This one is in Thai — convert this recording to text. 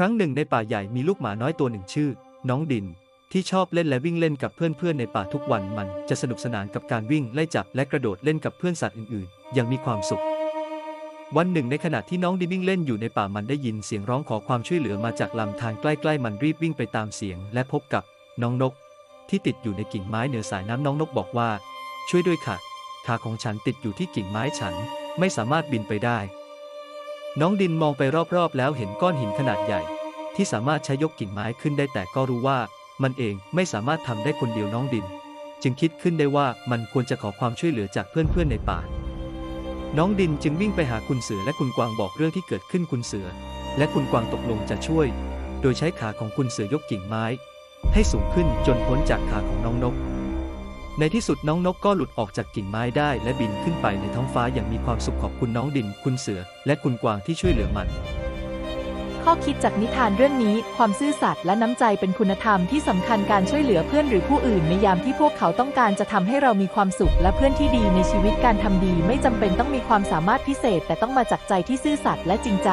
ครั้งหนึ่งในป่าใหญ่มีลูกหมาน้อยตัวหนึ่งชื่อ น้องดิน ที่ชอบเล่นและวิ่งเล่นกับเพื่อนๆในป่าทุกวันมันจะสนุกสนานกับการวิ่งไล่จับและกระโดดเล่นกับเพื่อนสัตว์อื่นๆ อย่างมีความสุข วันหนึ่งในขณะที่น้องดินวิ่งเล่นอยู่ในป่ามันได้ยินเสียงร้องขอความช่วยเหลือมาจากลำธารใกล้ๆ มันรีบวิ่งไปตามเสียง และพบกับน้องนก ที่ติดอยู่ในกิ่งไม้เหนือสายน้ำน้องนกบอกว่า ช่วยด้วยค่ะขาของฉันติดอยู่ที่กิ่งไม้ฉัน ไม่สามารถบินไปได้ น้องดินมองไปรอบๆ แล้วเห็นก้อนหินขนาดใหญ่ ที่สามารถใช้ยกกิ่งไม้ขึ้นได้แต่ก็รู้ว่า มันเองไม่สามารถทำได้คนเดียวน้องดิน จึงคิดขึ้นได้ว่ามันควรจะขอความช่วยเหลือจากเพื่อนๆในป่า น้องดินจึงวิ่งไปหาคุณเสือและคุณกวางบอกเรื่องที่เกิดขึ้นคุณเสือ และคุณกวางตกลงจะช่วย โดยใช้ขาของคุณเสือยกกิ่งไม้ ให้สูงขึ้นจนพ้นจากขาของน้องนก ในที่สุดน้องนกก็หลุดออกจากกิ่งไม้ได้และบินขึ้นไปในท้องฟ้าอย่างมีความสุขขอบคุณน้องดิน คุณเสือ และคุณกวางที่ช่วยเหลือมัน ข้อคิดจากนิทานเรื่องนี้ ความซื่อสัตย์และน้ำใจเป็นคุณธรรมที่สำคัญการช่วยเหลือเพื่อนหรือผู้อื่นในยามที่พวกเขาต้องการจะทำให้เรามีความสุขและเพื่อนที่ดีในชีวิตการทำดี ไม่จำเป็นต้องมีความสามารถพิเศษ แต่ต้องมาจากใจที่ซื่อสัตย์และจริงใจ